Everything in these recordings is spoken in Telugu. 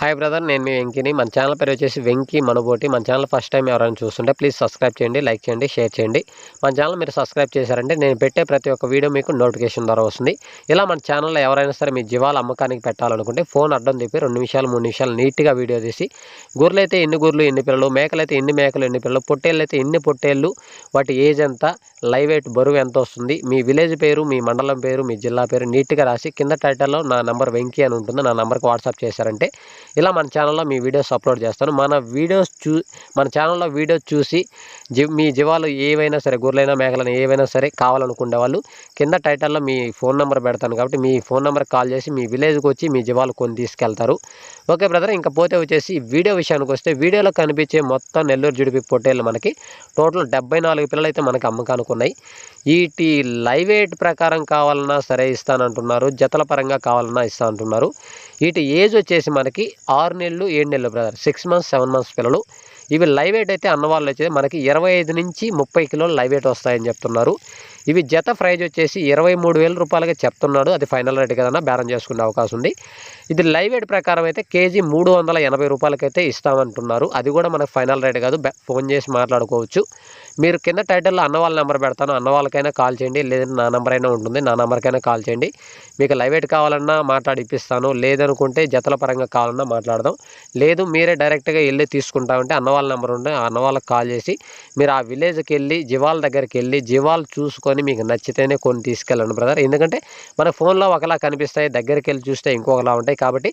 హాయ్ బ్రదర్ నేను మీ వెంకిని. మన ఛానల్ పేరు వచ్చేసి వెంకీ మనబోటి. మన ఛానల్ ఫస్ట్ టైం ఎవరైనా చూస్తుంటే ప్లీజ్ సబ్స్క్రైబ్ చేయండి లైక్ చేయండి షేర్ చేయండి. మన ఛానల్ మీరు సబ్స్క్రైబ్ చేశారంటే నేను పెట్టే ప్రతి ఒక్క వీడియో మీకు నోటిఫికేషన్ ద్వారా వస్తుంది. ఇలా మన ఛానల్లో ఎవరైనా సరే మీ జీవాలు అమ్మకానికి పెట్టాలనుకుంటే ఫోన్ అడ్డం తిప్పి రెండు నిమిషాలు మూడు నిమిషాలు నీట్గా వీడియో తీసి గొర్రెలు అయితే ఎన్ని గొర్రెలు ఎన్ని పిల్లలు మేకలు అయితే ఎన్ని మేకలు ఎన్ని పిల్లలు పొట్టేళ్ళు అయితే ఎన్ని పొట్టేళ్ళు వాటి ఏజ్ ఎంత లైవ్ వెయిట్ బరువు ఎంత వస్తుంది మీ విలేజ్ పేరు మీ మండలం పేరు మీ జిల్లా పేరు నీట్గా రాసి కింద టైటిల్లో నా నెంబర్ వెంకీ అని ఉంటుంది. నా నెంబర్కి వాట్సాప్ చేశారంటే ఇలా మన ఛానల్లో మీ వీడియోస్ అప్లోడ్ చేస్తాను. మన వీడియోస్ చూ మన ఛానల్లో వీడియోస్ చూసి మీ జీవాలు ఏవైనా సరే గొర్రెలైనా మేకలైనా ఏవైనా సరే కావాలనుకునే వాళ్ళు కింద టైటిల్లో మీ ఫోన్ నెంబర్ పెడతాను కాబట్టి మీ ఫోన్ నెంబర్కి కాల్ చేసి మీ విలేజ్కి వచ్చి మీ జీవాలు కొని తీసుకెళ్తారు. ఓకే బ్రదర్ ఇంకా పోతే వచ్చేసి వీడియో విషయానికి వస్తే వీడియోలో కనిపించే మొత్తం నెల్లూరు జుడిపి పొట్టేళ్ళు మనకి టోటల్ డెబ్బై నాలుగు పిల్లలు అయితే మనకి అమ్మకానికి ఉన్నాయి. వీటి లైవ్ ఎయిట్ ప్రకారం కావాలన్నా సరే ఇస్తానంటున్నారు జతల పరంగా కావాలన్నా ఇస్తా అంటున్నారు వీటి ఏజ్ వచ్చేసి మనకి ఆరు నెలలు ఏడు నెలలు brother six months seven months పిల్లలు. ఇవి లైవ్ వెయిట్ అయితే అన్నవాళ్ళు వచ్చేది మనకి ఇరవై ఐదు నుంచి ముప్పై కిలోలు లైవ్ వెయిట్ వస్తాయని చెప్తున్నారు. ఇవి జత ప్రైజ్ వచ్చేసి ఇరవై మూడు వేల రూపాయలకి చెప్తున్నాడు. అది ఫైనల్ రేట్ కదన్నా బేరం చేసుకునే అవకాశం ఉంది. ఇది లైవ్ వెయిట్ ప్రకారం అయితే కేజీ మూడు వందల ఎనభై రూపాయలకైతే ఇస్తామంటున్నారు. అది కూడా మనకు ఫైనల్ రేట్ కాదు. ఫోన్ చేసి మాట్లాడుకోవచ్చు. మీరు కింద టైటిల్లో అన్న వాళ్ళ నెంబర్ పెడతాను. అన్న వాళ్ళకైనా కాల్ చేయండి. లేదంటే నా నెంబర్ అయినా ఉంటుంది. నా నెంబర్కైనా కాల్ చేయండి. మీకు లైవ్ ఎయిట్ కావాలన్నా మాట్లాడి ఇప్పిస్తాను. లేదనుకుంటే జతల పరంగా కావాలన్నా మాట్లాడదాం. లేదు మీరే డైరెక్ట్గా వెళ్ళి తీసుకుంటామంటే అన్న వాళ్ళ నెంబర్ ఉంటే అన్న వాళ్ళకి కాల్ చేసి మీరు ఆ విలేజ్కి వెళ్ళి జివాల్ దగ్గరికి వెళ్ళి జివాల్ చూసుకొని మీకు నచ్చితేనే కొన్ని తీసుకెళ్ళండి బ్రదర్ ఎందుకంటే మన ఫోన్లో ఒకలా కనిపిస్తాయి దగ్గరికి వెళ్ళి చూస్తే ఇంకొకలా ఉంటాయి. కాబట్టి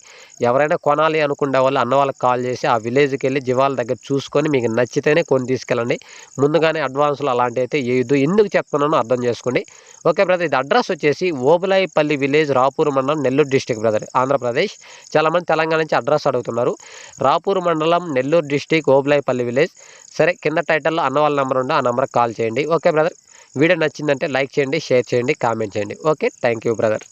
ఎవరైనా కొనాలి అనుకునే వాళ్ళు అన్న వాళ్ళకి కాల్ చేసి ఆ విలేజ్కి వెళ్ళి జివాల దగ్గర చూసుకొని మీకు నచ్చితేనే కొన్ని తీసుకెళ్ళండి. ముందుగానే అడ్వాన్స్లో అలాంటివి అయితే ఏదో ఎందుకు చెప్తున్నానో అర్థం చేసుకోండి. ఓకే బ్రదర్ ఇది అడ్రస్ వచ్చేసి ఓబులాయిపల్లి విలేజ్ రాపూర్ మండలం నెల్లూరు డిస్టిక్ బ్రదర్ ఆంధ్రప్రదేశ్ చాలామంది తెలంగాణ నుంచి అడ్రస్ అడుగుతున్నారు. రాపూర్ మండలం నెల్లూరు డిస్టిక్ ఓబులాయిపల్లి విలేజ్. సరే కింద టైటిల్లో అన్న వాళ్ళ నెంబర్ ఉంటే ఆ నెంబర్కి కాల్ చేయండి. ఓకే బ్రదర్ వీడియో నచ్చిందంటే లైక్ చేయండి షేర్ చేయండి కామెంట్ చేయండి. Okay thank you brother.